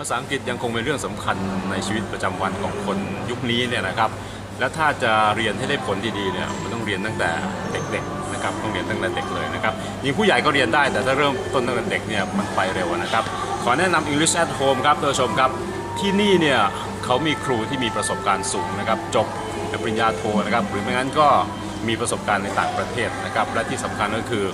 ภาษาอังกฤษยังคงเป็นเรื่องสำคัญในชีวิตประจำวันของคนยุคนี้เนี่ยนะครับ แล้วถ้าจะเรียนให้ได้ผลดีๆเนี่ยมันต้องเรียนตั้งแต่เด็กๆนะครับต้องเรียนตั้งแต่เด็กเลยนะครับยิ่งผู้ใหญ่ก็เรียนได้แต่ถ้าเริ่มต้นตั้งแต่เด็กเนี่ยมันไปเร็วนะครับ ขอแนะนำ English at Home ครับท่านผู้ชมครับที่นี่เนี่ยเขามีครูที่มีประสบการณ์สูงนะครับจบปริญญาโทนะครับหรือไม่งั้นก็มีประสบการณ์ในต่างประเทศนะครับและที่สำคัญก็คือ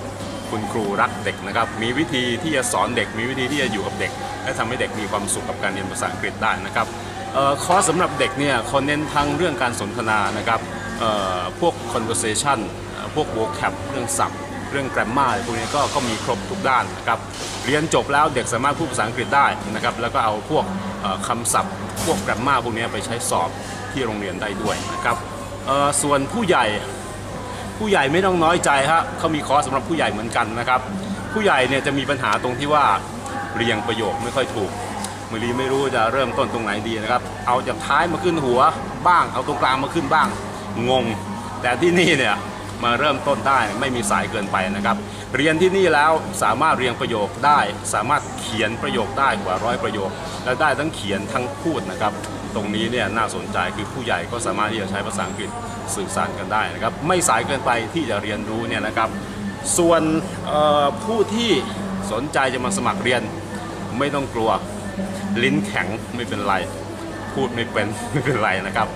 คุณครูรักเด็กนะครับ มีวิธีที่จะสอนเด็ก มีวิธีที่จะอยู่กับเด็ก และทำให้เด็กมีความสุขกับการเรียนภาษาอังกฤษได้นะครับเอ่อคอร์สสำหรับเด็กเนี่ยเขาเน้นทั้งเรื่องการสนทนานะครับพวก conversation พวก vocab เรื่องศัพท์เรื่อง grammar พวกนี้ก็ก็มีครบทุกด้านนะครับเรียนจบแล้วเด็กสามารถพูดภาษาอังกฤษได้นะครับแล้วก็เอาพวกเอ่อคำศัพท์ พวก grammar พวกนี้ไปใช้สอบที่โรงเรียนได้ด้วยนะครับส่วนผู้ใหญ่ ผู้ใหญ่ไม่ต้องน้อยใจฮะเขามีคอร์สสำหรับผู้ใหญ่เหมือนกันนะครับ ผู้ใหญ่เนี่ยจะมีปัญหาตรงที่ว่าเรียงประโยคไม่ค่อยถูกไม่รีไม่รู้จะเริ่มต้นตรงไหนดีนะครับ เอาจากท้ายมาขึ้นหัวบ้าง เอาตรงกลางมาขึ้นบ้าง งง แต่ที่นี่เนี่ยมาเริ่มต้นได้ไม่มีสายเกินไปนะครับ เรียนที่นี่แล้วสามารถเรียงประโยคได้ สามารถเขียนประโยคได้กว่าร้อยประโยค และได้ทั้งเขียนทั้งพูดนะครับ ตรงนี้เนี่ยน่าสนใจคือผู้ใหญ่ก็สามารถที่จะใช้ภาษาอังกฤษสื่อสารกันได้นะครับ ไม่สายเกินไปที่จะเรียนรู้เนี่ยนะครับ ส่วนผู้ที่สนใจจะมาสมัครเรียนไม่ต้องกลัวลิ้นแข็งไม่เป็นไร พูดไม่เป็นไม่เป็นไรนะครับ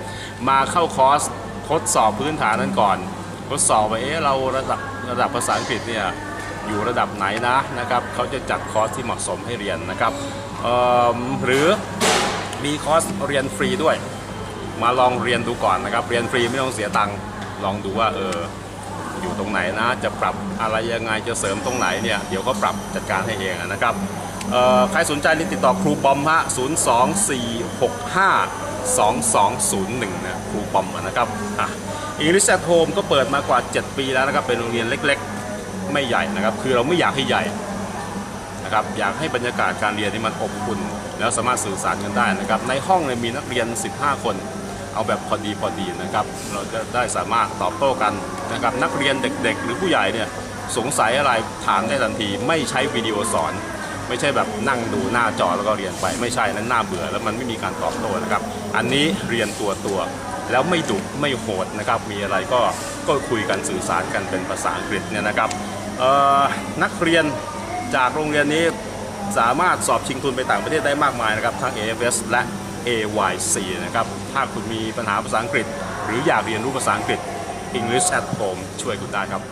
มาเข้าคอร์สทดสอบพื้นฐานนั้นก่อน ทดสอบว่าเอ๊ะเราระดับระดับภาษาอังกฤษเนี่ย อยู่ระดับไหนนะนะครับเขาจะจัดคอร์สที่เหมาะสมให้เรียนนะครับหรือมีคอร์สเรียนฟรีด้วย มาลองเรียนดูก่อนนะครับ เรียนฟรีไม่ต้องเสียตังค์ลองดูว่าเอออยู่ตรงไหนนะ จะปรับอะไรยังไงจะเสริมตรงไหนเนี่ยเดี๋ยวก็ปรับจัดการให้เองนะครับใครสนใจนี่ติดต่อครูบอมฮะ 024652201 นะครูบอมนะครับอะ English at Home ก็เปิดมากว่า 7 ปีแล้วนะครับ เป็นโรงเรียนเล็กๆ ไม่ใหญ่นะครับ คือเราไม่อยากให้ใหญ่นะครับอยากให้บรรยากาศการเรียนที่มันอบอุ่น แล้วสามารถสื่อสารกันได้นะครับ ในห้องเนี่ยมีนักเรียน 15 คน เอาแบบพอดีพอดีนะครับ เราจะได้สามารถตอบโต้กันนะครับนักเรียนเด็กๆ หรือผู้ใหญ่เนี่ยสงสัยอะไรถามได้ทันที ไม่ใช้วิดีโอสอน ไม่ใช่แบบนั่งดูหน้าจอแล้วก็เรียนไป ไม่ใช่นั้นน่าเบื่อแล้วมันไม่มีการตอบโต้นะครับ อันนี้เรียนตัวตัวแล้วไม่ดุไม่โหดนะครับมีอะไรก็ ก็คุยกันสื่อสารกันเป็นภาษาอังกฤษเนี่ยนะครับนักเรียนจากโรงเรียนนี้สามารถสอบชิงทุนไปต่างประเทศได้มากมายนะครับทั้ง AFS และ AYC นะครับถ้าคุณมีปัญหาภาษาอังกฤษ หรืออยากเรียนรู้ภาษาอังกฤษ English at Home ช่วยคุณได้ครับ